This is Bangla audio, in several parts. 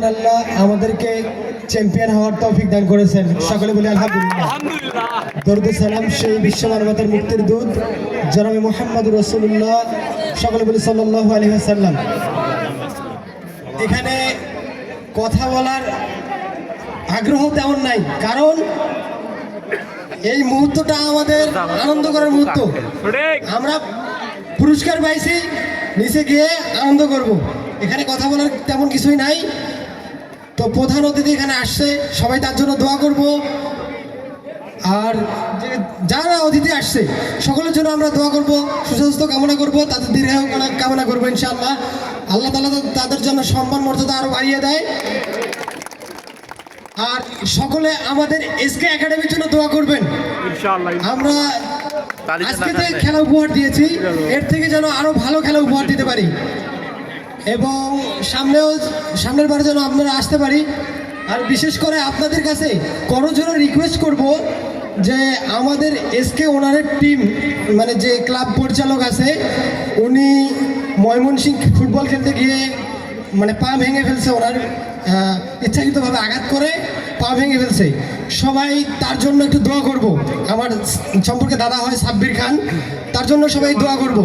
মহান আল্লাহ আমাদেরকে চ্যাম্পিয়ন হওয়ার তৌফিক দান করেছেন। সকলে বলি আলহামদুলিল্লাহ। আলহামদুলিল্লাহ। দরুদ সালাম সেই বিশ্ব মানবতার মুক্তির দূত জনাবে মোহাম্মদ রসুল্লাহ সকলে বলি সাল্লাহ আলী সাল্লাম এখানে কথা বলার আগ্রহ তেমন নাই কারণ এই মুহূর্তটা আমাদের আনন্দ করার মুহূর্ত আমরা পুরস্কার পাইছি নিচে গিয়ে আনন্দ করব। এখানে কথা বলার তেমন কিছুই নাই। তো প্রধান অতিথি এখানে আসছে সবাই তার জন্য দোয়া করব। আর যারা অতিথি আসছে সকলের জন্য আমরা দোয়া করব সুস্বাস্থ্য কামনা করব তাদের দীর্ঘায়ু কামনা- কামনা করব ইনশাআল্লাহ। আল্লাহ তালা তাদের জন্য সম্মান মর্যাদা আরও বাড়িয়ে দেয়। আর সকলে আমাদের এসকে একাডেমির জন্য দোয়া করবেন। আমরা আজকে যে খেলা উপহার দিয়েছি এর থেকে যেন আরও ভালো খেলা উপহার দিতে পারি। এবং সামনেও সামনের বারে যেন আপনারা আসতে পারি। আর বিশেষ করে আপনাদের কাছে করো জন্য রিকোয়েস্ট করব যে আমাদের এসকে ওনারের টিম মানে যে ক্লাব পরিচালক আছে, উনি ময়মনসিং ফুটবল খেলতে গিয়ে মানে পা ভেঙে ফেলছে ওনার ইচ্ছাকৃতভাবে আঘাত করে পা ভেঙে ফেলছে। সবাই তার জন্য একটু দোয়া করব। আমার সম্পর্কে দাদা হয় সাব্বির খান, তার জন্য সবাই দোয়া করব।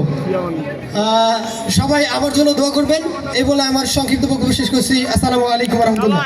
সবাই আমার জন্য দোয়া করবেন, এই বলে আমার সংক্ষিপ্ত বক্তব্য শেষ করছি। আসসালামু আলাইকুম রহমতুল্লাহ।